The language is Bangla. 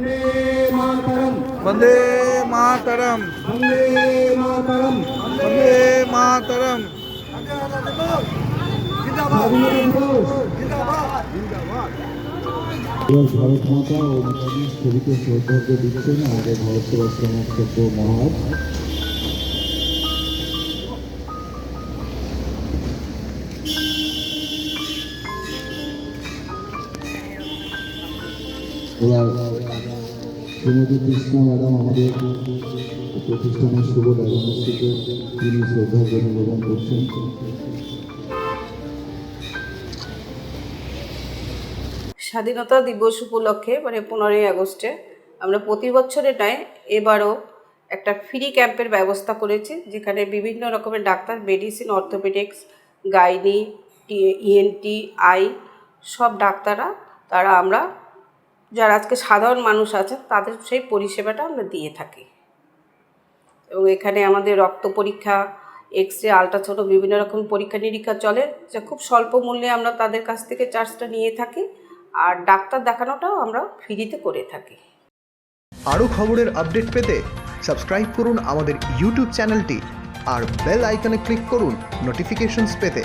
वंदे मातरम। वंदे मातरम। वंदे मातरम। भारत माता और सभी के श्रोता के बीच में आगे भारत सेवा समाज सबको महाराज Yeah. কৃষ্ণা ম্যাডাম আমাদের প্রতিষ্ঠানের শুভ তিনি নিবেদন করছেন। স্বাধীনতা দিবস উপলক্ষে মানে পনেরোই আগস্টে, আমরা প্রতি বছর নয় এবারও একটা ফ্রি ক্যাম্পের ব্যবস্থা করেছি, যেখানে বিভিন্ন রকমের doctor, medicine, orthopaedics, gynae ENT eye, সব ডাক্তাররা, তারা আমরা যারা আজকে সাধারণ মানুষ আছেন তাদের সেই পরিষেবাটা আমরা দিয়ে থাকি। এবং এখানে আমাদের রক্ত পরীক্ষা এক্স রে আলট্রাসাউন্ড বিভিন্ন রকম পরীক্ষা নিরীক্ষা চলে, যা খুব স্বল্প মূল্যে আমরা তাদের কাছ থেকে চার্জটা নিয়ে থাকি, আর ডাক্তার দেখানোটাও আমরা ফ্রিতে করে থাকি। আরও খবরের আপডেট পেতে সাবস্ক্রাইব করুন আমাদের ইউটিউব চ্যানেলটি আর বেল আইকনে ক্লিক করুন নোটিফিকেশনস পেতে।